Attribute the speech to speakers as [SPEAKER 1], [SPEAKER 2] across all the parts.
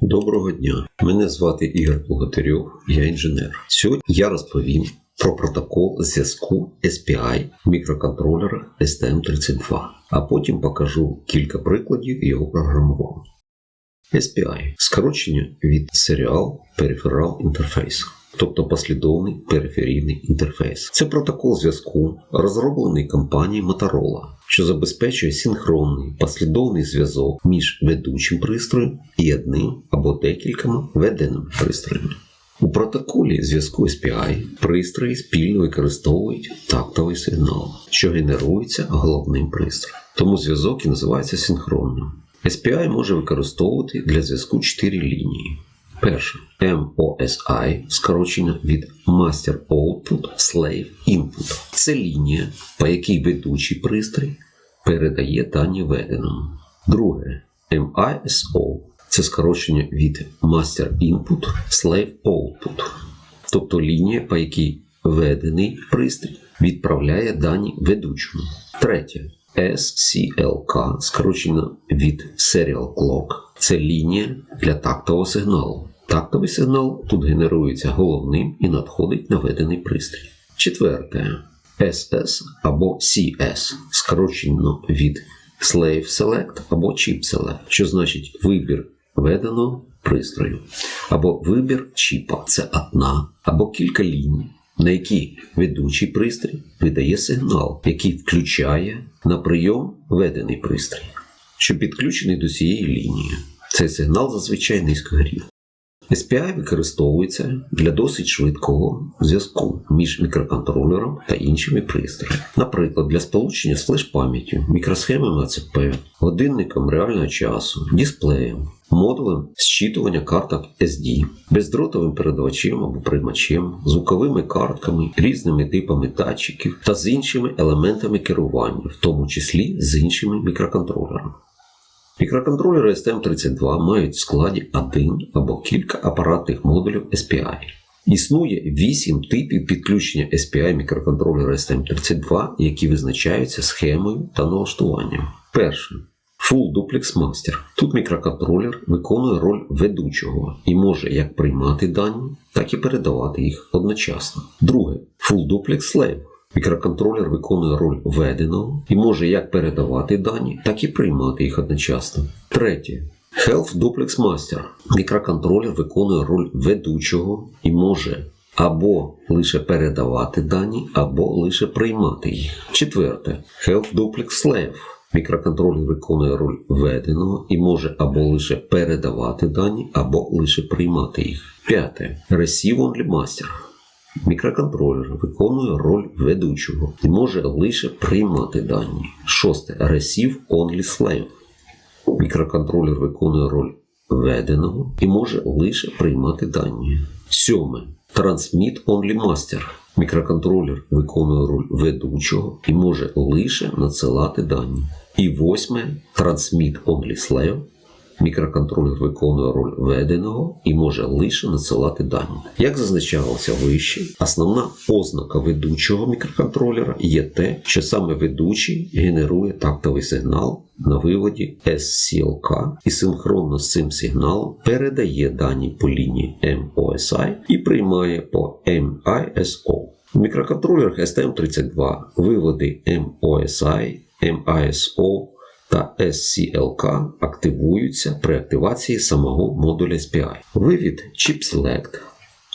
[SPEAKER 1] Доброго дня! Мене звати Ігор Богатирьов, я інженер. Сьогодні я розповім про протокол зв'язку SPI мікроконтролера STM32, а потім покажу кілька прикладів його програмування. SPI скорочення від Serial Peripheral Interface, тобто послідовний периферійний інтерфейс. Це протокол зв'язку, розроблений компанією Motorola, що забезпечує синхронний послідовний зв'язок між ведучим пристроєм і одним або декількома веденими пристроями. У протоколі зв'язку SPI пристрої спільно використовують тактовий сигнал, що генерується головним пристроєм. Тому зв'язок і називається синхронним. SPI може використовувати для зв'язку 4 лінії. Перше MOSI скорочення від Master Output Slave Input. Це лінія, по якій ведучий пристрій передає дані веденому. Друге MISO це скорочення від Master Input Slave Output, тобто лінія, по якій ведений пристрій відправляє дані ведучому. Третє SCLK скорочено від Serial Clock. Це лінія для тактового сигналу. Тактовий сигнал тут генерується головним і надходить на ведений пристрій. Четверте SS або CS скорочено від Slave Select або Chip Select, що значить вибір веденого пристрою, або вибір чіпа це одна або кілька ліній, на які ведучий пристрій видає сигнал, який включає на прийом ведений пристрій, що підключений до цієї лінії. Цей сигнал зазвичай низькогрів. SPI використовується для досить швидкого зв'язку між мікроконтролером та іншими пристроями. Наприклад, для сполучення з флеш-пам'яттю, мікросхемами АЦП, годинником реального часу, дисплеєм, модулем зчитування карток SD, бездротовим передавачем або приймачем, звуковими картками, різними типами датчиків та з іншими елементами керування, в тому числі з іншими мікроконтролерами. Мікроконтролери STM32 мають в складі один або кілька апаратних модулів SPI. Існує 8 типів підключення SPI мікроконтролера STM32, які визначаються схемою та налаштуванням. Перше. Full Duplex Master. Тут мікроконтролер виконує роль ведучого і може як приймати дані, так і передавати їх одночасно. Друге. Full Duplex Slave. Мікроконтролер виконує роль веденого і може як передавати дані, так і приймати їх одночасно. Третє. Health Duplex Master. Мікроконтролер виконує роль ведучого і може або лише передавати дані, або лише приймати їх. Четверте. Health Duplex Slave. Мікроконтролер виконує роль веденого і може або лише передавати дані, або лише приймати їх. П'яте. Receive Only Master. Мікроконтролер виконує роль ведучого і може лише приймати дані. Шосте. Receive Only Slave. Мікроконтролер виконує роль веденого і може лише приймати дані. Сьоме. Transmit Only Master. Мікроконтролер виконує роль ведучого і може лише надсилати дані. І восьме. Transmit Only Slave. Мікроконтролер виконує роль веденого і може лише надсилати дані. Як зазначалося вище, основна ознака ведучого мікроконтролера є те, що саме ведучий генерує тактовий сигнал на виводі SCLK і синхронно з цим сигналом передає дані по лінії MOSI і приймає по MISO. У мікроконтролерах STM32 виводи MOSI, MISO та SCLK активуються при активації самого модуля SPI. Вивід Chip Select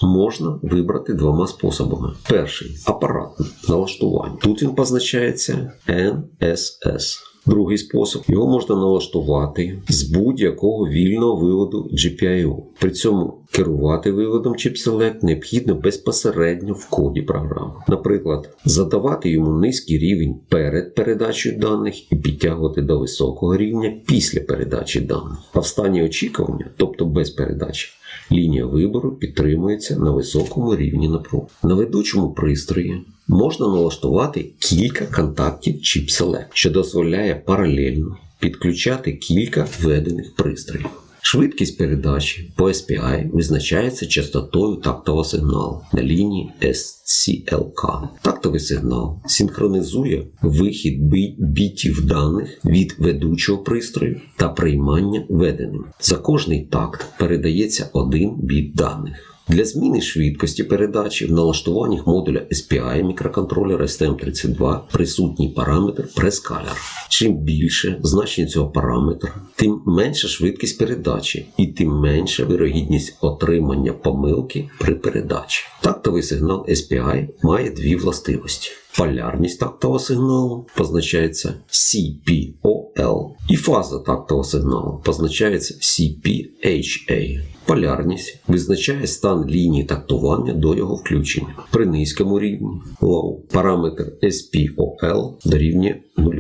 [SPEAKER 1] можна вибрати двома способами. Перший апаратне налаштування. Тут він позначається NSS. Другий спосіб його можна налаштувати з будь-якого вільного виводу GPIO. При цьому керувати виводом Chip Select необхідно безпосередньо в коді програми. Наприклад, задавати йому низький рівень перед передачею даних і підтягувати до високого рівня після передачі даних. А в стані очікування, тобто без передачі, лінія вибору підтримується на високому рівні напруг. На ведучому пристрої можна налаштувати кілька контактів чіп Select, що дозволяє паралельно підключати кілька введених пристроїв. Швидкість передачі по SPI визначається частотою тактового сигналу на лінії SCLK. Тактовий сигнал синхронізує вихід бітів даних від ведучого пристрою та приймання веденим. За кожний такт передається один біт даних. Для зміни швидкості передачі в налаштуваннях модуля SPI мікроконтролера STM32 присутній параметр прескалер. Чим більше значення цього параметра, тим менша швидкість передачі і тим менша вирогідність отримання помилки при передачі. Тактовий сигнал SPI має дві властивості. Полярність тактового сигналу позначається CPOL, і фаза тактового сигналу позначається CPHA. Полярність визначає стан лінії тактування до його включення. При низькому рівні low параметр SPOL дорівнює 0,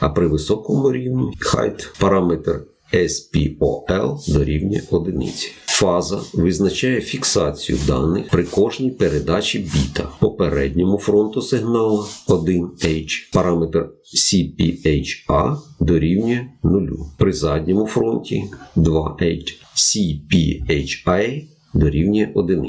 [SPEAKER 1] а при високому рівні height параметр SPOL дорівнює 1. Фаза визначає фіксацію даних при кожній передачі біта. Попередньому фронту сигналу 1H параметр CPHA дорівнює 0. При задньому фронті 2H CPHA дорівнює 1.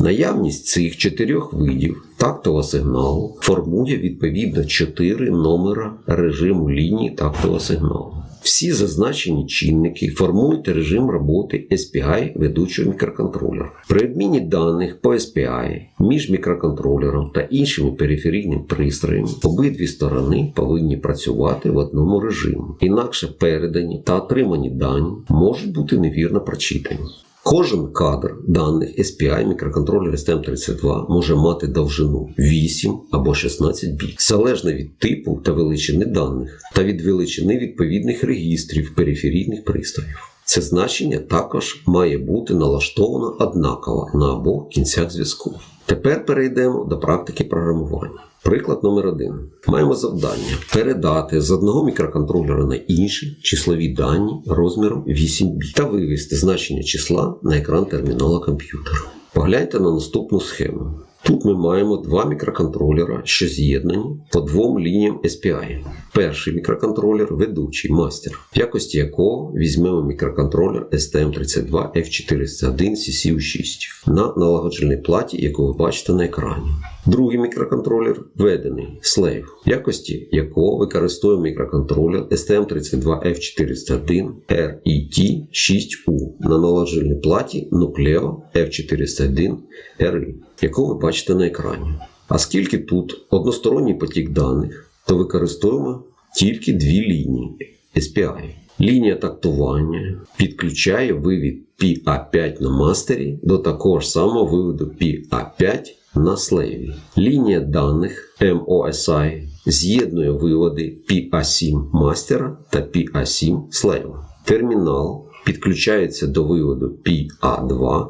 [SPEAKER 1] Наявність цих чотирьох видів тактового сигналу формує відповідно 4 номера режиму лінії тактового сигналу. Всі зазначені чинники формують режим роботи SPI ведучого мікроконтролера. При обміні даних по SPI між мікроконтролером та іншими периферійними пристроями обидві сторони повинні працювати в одному режимі. Інакше передані та отримані дані можуть бути невірно прочитані. Кожен кадр даних SPI мікроконтролера STM32 може мати довжину 8 або 16 біт, залежно від типу та величини даних та від величини відповідних регістрів периферійних пристроїв. Це значення також має бути налаштовано однаково на обох кінцях зв'язку. Тепер перейдемо до практики програмування. Приклад номер один. Маємо завдання передати з одного мікроконтролера на інший числові дані розміром 8 біт та вивести значення числа на екран термінала комп'ютера. Погляньте на наступну схему. Тут ми маємо два мікроконтролера, що з'єднані по двом лініям SPI. Перший мікроконтролер ведучий мастер, в якості якого візьмемо мікроконтролер STM32 F401 CCU6 на налагодженій платі, яку ви бачите на екрані. Другий мікроконтролер введений Slave, якості якого використовує мікроконтролер STM32 F401 RET6U на налагодженій платі Nucleo F401 RI, яку ви бачите на екрані. Оскільки тут односторонній потік даних, то використовуємо тільки дві лінії SPI. Лінія тактування підключає вивід PA5 на мастері до такого ж самого виводу PA5 на слейві. Лінія даних MOSI з'єднує виводи PA7 мастера та PA7 слейва. Термінал підключається до виводу PA2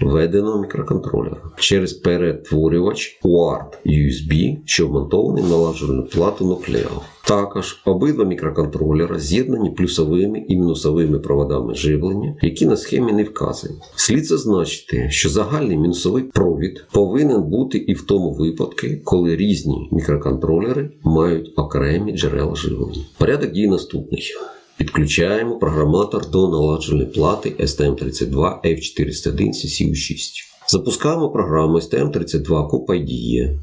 [SPEAKER 1] введеного мікроконтролера через перетворювач UART USB, що вмонтований на налагоджену плату Nucleo. Також обидва мікроконтролера з'єднані плюсовими і мінусовими проводами живлення, які на схемі не вказані. Слід зазначити, що загальний мінусовий провід повинен бути і в тому випадку, коли різні мікроконтролери мають окремі джерела живлення. Порядок дій наступний. Підключаємо програматор до наладженої плати STM32 F401 CCU6. Запускаємо програму STM32 Coop IDE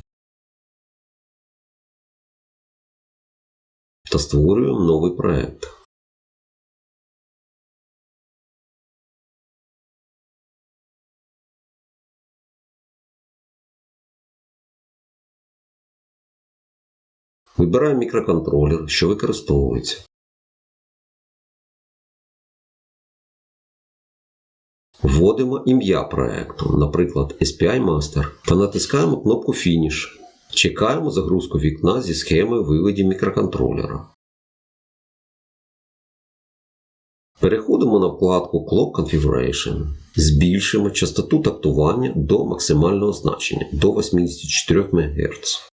[SPEAKER 1] та створюємо новий проект. Вибираємо мікроконтролер, що використовується. Вводимо ім'я проекту, наприклад, SPI Master, та натискаємо кнопку Finish. Чекаємо загрузку вікна зі схемою виводів мікроконтролера. Переходимо на вкладку Clock Configuration. Збільшимо частоту тактування до максимального значення до 84 МГц.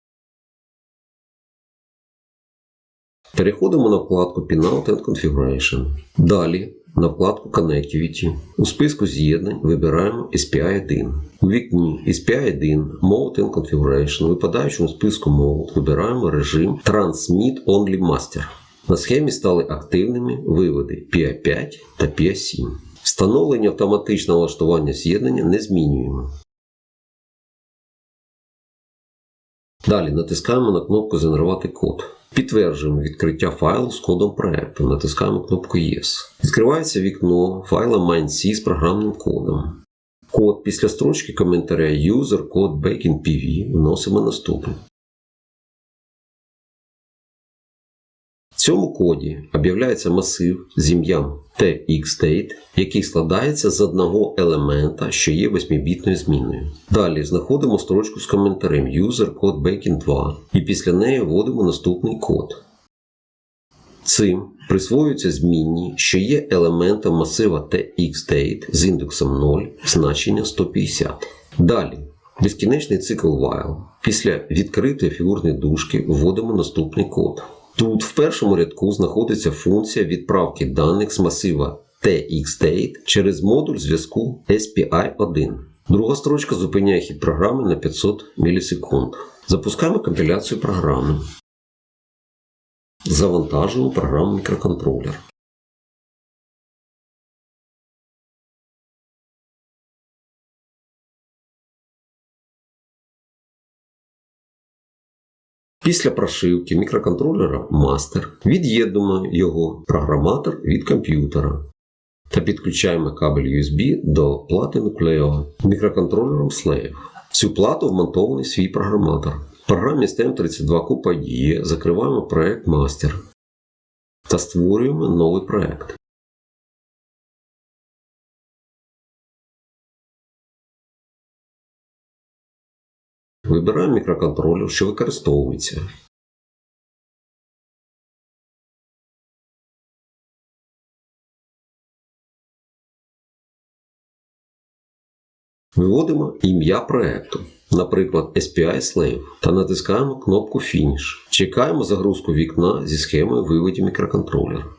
[SPEAKER 1] Переходимо на вкладку Pinout and Configuration. Далі на вкладку Connectivity. У списку з'єднань вибираємо SPI1. У вікні SPI1 Mode and Configuration у випадаючому списку Mode вибираємо режим Transmit Only Master. На схемі стали активними виводи PI5 та PI7. Встановлення автоматичного влаштування з'єднання не змінюємо. Далі натискаємо на кнопку Згенерувати код. Підтверджуємо відкриття файлу з кодом проекту. Натискаємо кнопку Yes. Відкривається вікно файла MindC з програмним кодом. Код після строчки коментаря User Code Baking PV вносимо наступне. В цьому коді об'являється масив з ім'ям txdate, який складається з одного елемента, що є 8-бітною зміною. Далі знаходимо строчку з коментарем user code baking 2 і після неї вводимо наступний код. Цим присвоюються змінні, що є елементом масива txdate з індексом 0 значення 150. Далі безкінечний цикл while. Після відкритої фігурної дужки вводимо наступний код. Тут в першому рядку знаходиться функція відправки даних з масива txdate через модуль зв'язку SPI1. Друга строчка зупиняє хід програми на 500 мілісекунд. Запускаємо компіляцію програми. Завантажуємо програму мікроконтролер. Після прошивки мікроконтролера Master від'єднуємо його програматор від комп'ютера та підключаємо кабель USB до плати Nucleo мікроконтролером Slave. Цю плату вмонтований свій програматор. В програмі STM32 Coupa IDE закриваємо проект Master та створюємо новий проект. Вибираємо мікроконтролер, що використовується. Виводимо ім'я проекту, наприклад, SPI Slave, та натискаємо кнопку Finish. Чекаємо загрузку вікна зі схемою виводів мікроконтролера.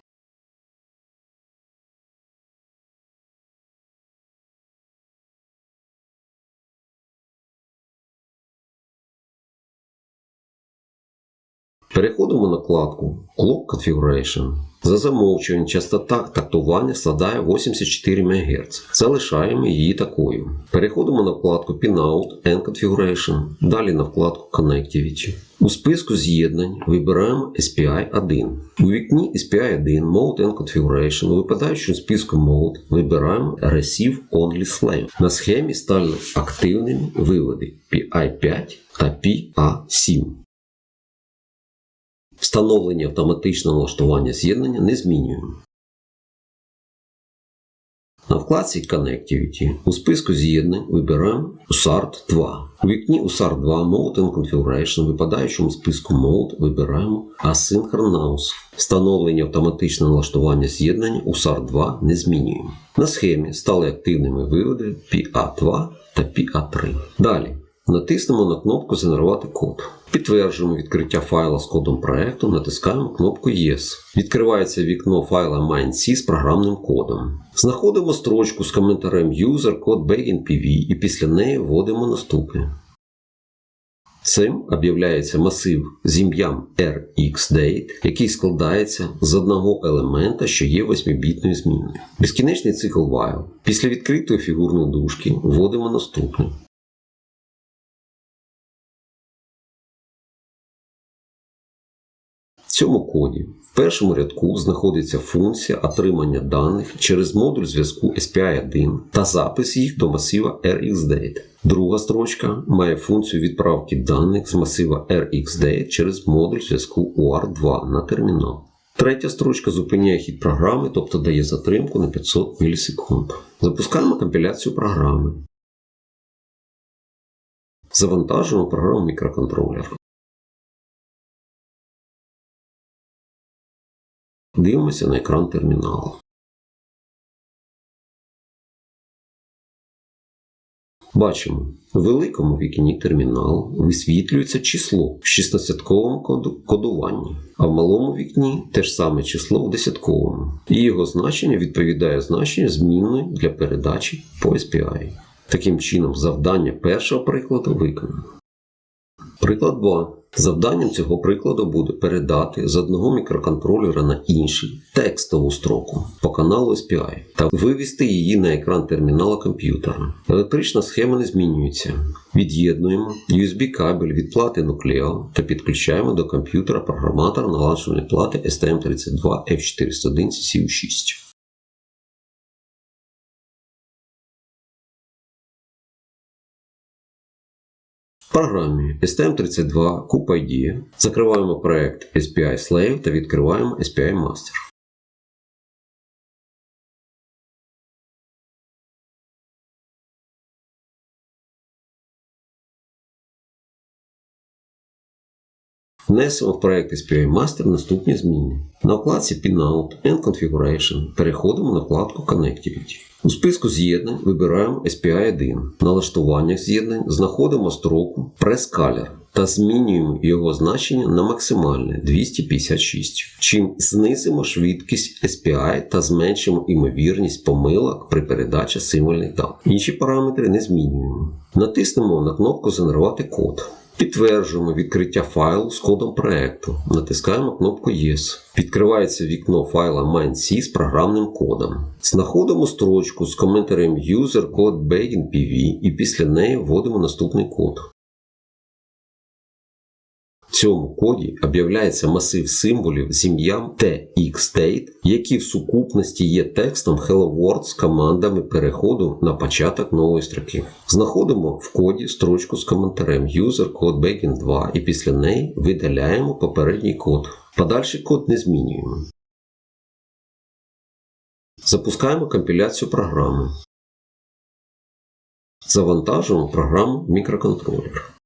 [SPEAKER 1] Переходимо на вкладку Clock Configuration. За замовчуванням частота тактування складає 84 МГц. Залишаємо її такою. Переходимо на вкладку Pinout and Configuration. Далі на вкладку Connectivity. У списку з'єднань вибираємо SPI 1. У вікні SPI 1 Mode and Configuration у випадаючому списку Mode вибираємо Receive Only Slave. На схемі стали активними виводи PI5 та PA7. Встановлення автоматичного налаштування з'єднання не змінюємо. На вкладці Connectivity у списку з'єднань вибираємо USART 2. У вікні USART 2 Mode and Configuration в випадаючому списку Mode вибираємо Asynchronous. Встановлення автоматичного налаштування з'єднання USART 2 не змінюємо. На схемі стали активними виводи PA2 та PA3. Далі натиснемо на кнопку Згенерувати код. Підтверджуємо відкриття файла з кодом проекту, натискаємо кнопку Yes. Відкривається вікно файла MindC з програмним кодом. Знаходимо строчку з коментарем User Code Baking PV і після неї вводимо наступне. Цим об'являється масив з ім'ям RxDate, який складається з одного елемента, що є 8-бітною зміною. Безкінечний цикл while. Після відкритої фігурної дужки вводимо наступне. Цьому коді в першому рядку знаходиться функція отримання даних через модуль зв'язку SPI1 та запис їх до масива RxDate. Друга строчка має функцію відправки даних з масива RxDate через модуль зв'язку UART2 на термінал. Третя строчка зупиняє хід програми, тобто дає затримку на 500 мілісекунд. Запускаємо компіляцію програми. Завантажуємо програму мікроконтролер. Дивимося на екран терміналу. Бачимо, в великому вікні терміналу висвітлюється число в 16-ковому кодуванні, а в малому вікні те ж саме число в десятковому. І його значення відповідає значенню змінної для передачі по SPI. Таким чином, завдання першого прикладу виконано. Приклад 2. Завданням цього прикладу буде передати з одного мікроконтролера на інший текстову строку по каналу SPI та вивести її на екран термінала комп'ютера. Електрична схема не змінюється. Від'єднуємо USB кабель від плати Nucleo та підключаємо до комп'ютера програматор налагоджувальної плати STM32 F401 CCU6. В програмі STM32 CUP-ID закриваємо проект SPI Slave та відкриваємо SPI Master. Внесемо в проект SPI Master наступні зміни. На вкладці Pinout and Configuration переходимо на вкладку Connectivity. У списку з'єднань вибираємо SPI 1. В налаштуваннях з'єднань знаходимо строку Press та змінюємо його значення на максимальне 256, чим знизимо швидкість SPI та зменшимо імовірність помилок при передачі символьних даних. Інші параметри не змінюємо. Натиснемо на кнопку Згенерувати код. Підтверджуємо відкриття файлу з кодом проекту. Натискаємо кнопку Yes. Відкривається вікно файла MindC з програмним кодом. Знаходимо строчку з коментарем User Code Begin PV і після неї вводимо наступний код. В цьому коді об'являється масив символів з ім'ям TXDate, які в сукупності є текстом Hello World з командами переходу на початок нової строки. Знаходимо в коді строчку з коментарем User Code Begin 2 і після неї видаляємо попередній код. Подальший код не змінюємо. Запускаємо компіляцію програми. Завантажуємо програму мікроконтролер.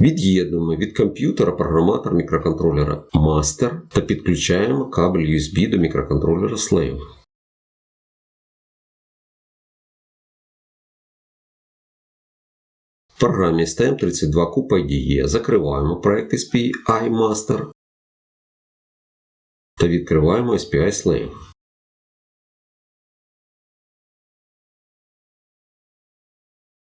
[SPEAKER 1] Від'єднуємо від комп'ютера програматор мікроконтролера Master та підключаємо кабель USB до мікроконтролера Slave. В програмі STM32 Coupa IDE закриваємо проект SPI Master та відкриваємо SPI Slave.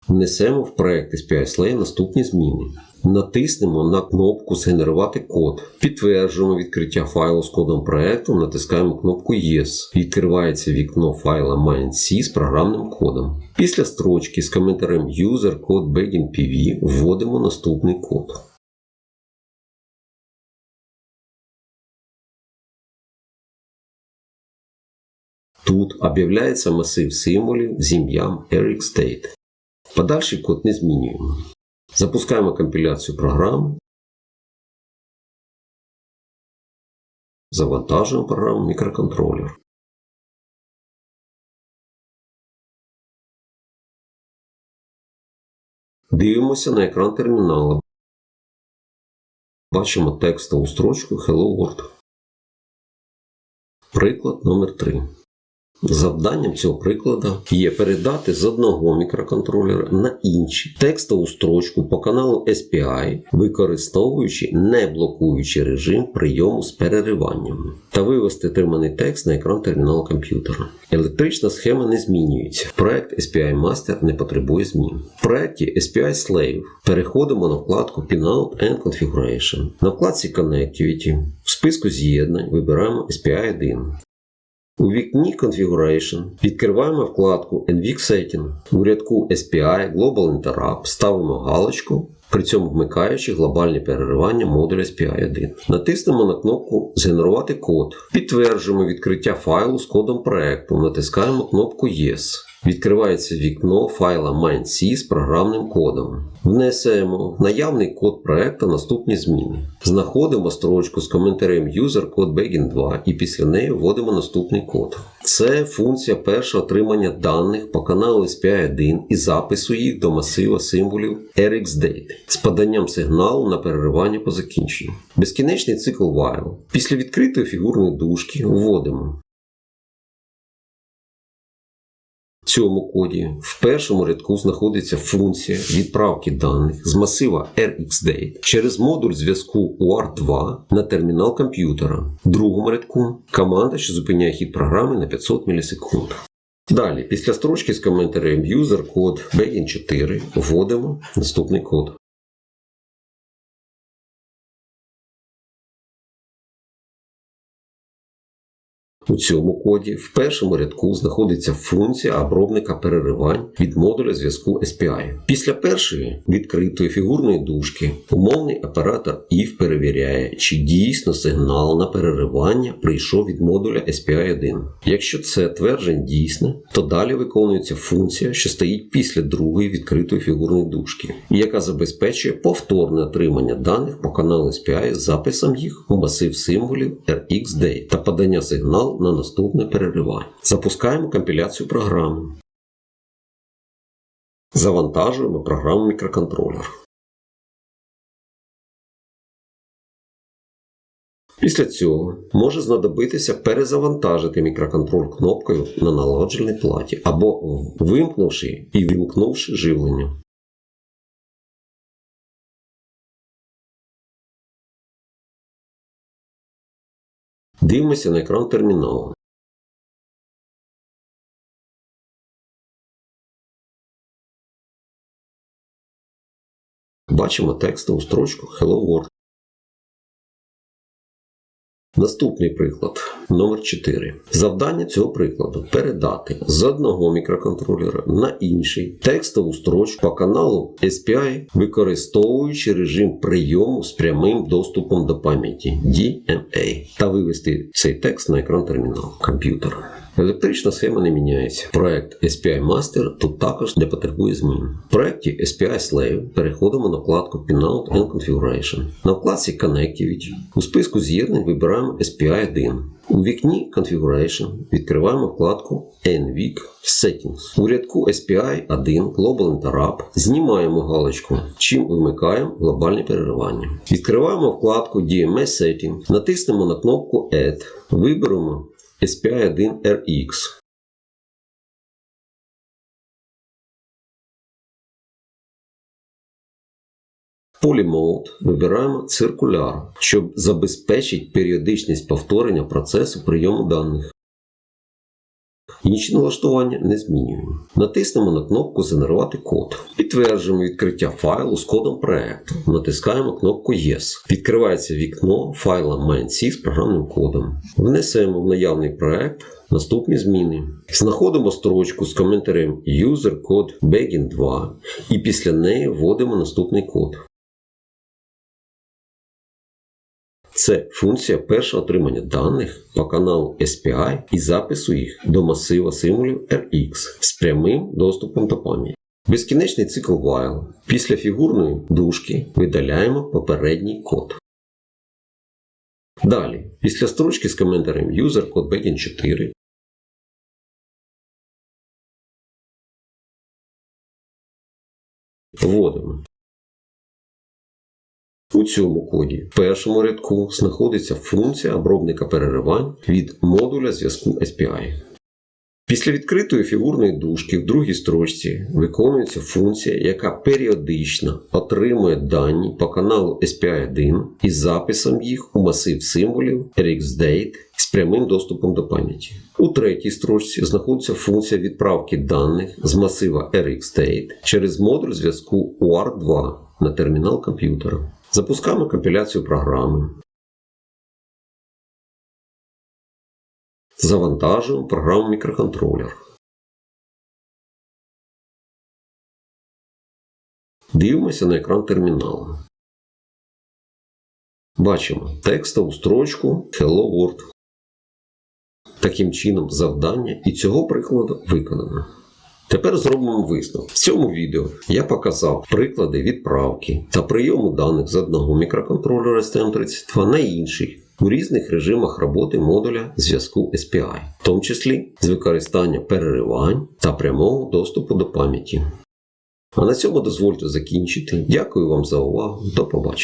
[SPEAKER 1] Внесемо в проект SPI Slave наступні зміни. Натиснемо на кнопку Згенерувати код. Підтверджуємо відкриття файлу з кодом проекту, натискаємо кнопку Yes. Відкривається вікно файла MindC з програмним кодом. Після строчки з коментарем User Code Begin PV вводимо наступний код. Тут об'являється масив символів з ім'ям RxDate. Подальший код не змінюємо. Запускаємо компіляцію програми. Завантажуємо програму мікроконтролер. Дивимося на екран терміналу. Бачимо текстову строчку Hello World. Приклад номер 3 Завданням цього прикладу є передати з одного мікроконтролера на інший текстову строчку по каналу SPI, використовуючи не блокуючий режим прийому з перериванням, та вивести отриманий текст на екран терміналу комп'ютера. Електрична схема не змінюється. Проект SPI Master не потребує змін. В проєкті SPI Slave переходимо на вкладку Pinout and Configuration. На вкладці Connectivity в списку з'єднань вибираємо SPI 1. У вікні Configuration відкриваємо вкладку NVIC Setting. У рядку SPI Global Interrupt ставимо галочку, при цьому вмикаючи глобальні переривання модуля SPI 1. Натиснемо на кнопку Згенерувати код. Підтверджуємо відкриття файлу з кодом проекту. Натискаємо кнопку Yes. Відкривається вікно файла MindC з програмним кодом. Внесемо в наявний код проекту наступні зміни. Знаходимо строчку з коментарем User Code Begin 2 і після неї вводимо наступний код. Це функція першого отримання даних по каналу SPI 1 і запису їх до масива символів RxDate з поданням сигналу на переривання по закінченню. Безкінечний цикл while. Після відкритої фігурної дужки вводимо В цьому коді в першому рядку знаходиться функція відправки даних з масива RxDate через модуль зв'язку UART2 на термінал комп'ютера. В другому рядку команда, що зупиняє хід програми на 500 мілісекунд. Далі, після строчки з коментарем user код begin 4 вводимо наступний код. У цьому коді в першому рядку знаходиться функція обробника переривань від модуля зв'язку SPI. Після першої відкритої фігурної дужки умовний оператор IF перевіряє, чи дійсно сигнал на переривання прийшов від модуля SPI 1. Якщо це твердження дійсне, то далі виконується функція, що стоїть після другої відкритої фігурної дужки, яка забезпечує повторне отримання даних по каналу SPI з записом їх у масив символів RxDate та подання сигналу на наступне переривання. Запускаємо компіляцію програми. Завантажуємо програму мікроконтролер. Після цього може знадобитися перезавантажити мікроконтроль кнопкою на налагодженій платі або вимкнувши і вимкнувши живлення. Дивимося на екран терміналу. Бачимо текстову строчку Hello World. Наступний приклад номер 4 Завдання цього прикладу передати з одного мікроконтролера на інший текстову строчку по каналу SPI, використовуючи режим прийому з прямим доступом до пам'яті DMA та вивести цей текст на екран терміналу комп'ютера. Електрична схема не міняється. Проект SPI Master тут також не потребує змін. В проєкті SPI Slave переходимо на вкладку Pinout and Configuration. На вкладці Connectivity у списку з'єднань вибираємо SPI 1. У вікні Configuration відкриваємо вкладку NVIC Settings. У рядку SPI 1 Global Interrupt знімаємо галочку, чим вимикаємо глобальні переривання. Відкриваємо вкладку DMS Setting, натиснемо на кнопку Add, виберемо SPI 1 RX. В полі Mode вибираємо циркуляр, щоб забезпечити періодичність повторення процесу прийому даних. Інші налаштування не змінюємо. Натиснемо на кнопку Згенерувати код. Підтверджуємо відкриття файлу з кодом проекту. Натискаємо кнопку Yes. Відкривається вікно файла main.c з програмним кодом. Внесемо в наявний проект наступні зміни. Знаходимо строчку з коментарем user code begin 2 і після неї вводимо наступний код. Це функція першого отримання даних по каналу SPI і запису їх до масива символів RX з прямим доступом до пам'яті. Безкінечний цикл while. Після фігурної дужки видаляємо попередній код. Далі, після строчки з коментарем user code begin 4 вводимо у цьому коді в першому рядку знаходиться функція обробника переривань від модуля зв'язку SPI. Після відкритої фігурної дужки в другій строчці виконується функція, яка періодично отримує дані по каналу SPI1 із записом їх у масив символів RxDate з прямим доступом до пам'яті. У третій строчці знаходиться функція відправки даних з масива RxDate через модуль зв'язку UART2 на термінал комп'ютера. Запускаємо компіляцію програми. Завантажуємо програму мікроконтролер. Дивимося на екран терміналу. Бачимо текстову строчку Hello World. Таким чином, завдання і цього прикладу виконано. Тепер зробимо висновок. В цьому відео я показав приклади відправки та прийому даних з одного мікроконтролера STM32 на інший у різних режимах роботи модуля зв'язку SPI, в тому числі з використання переривань та прямого доступу до пам'яті. А на цьому дозвольте закінчити. Дякую вам за увагу. До побачення.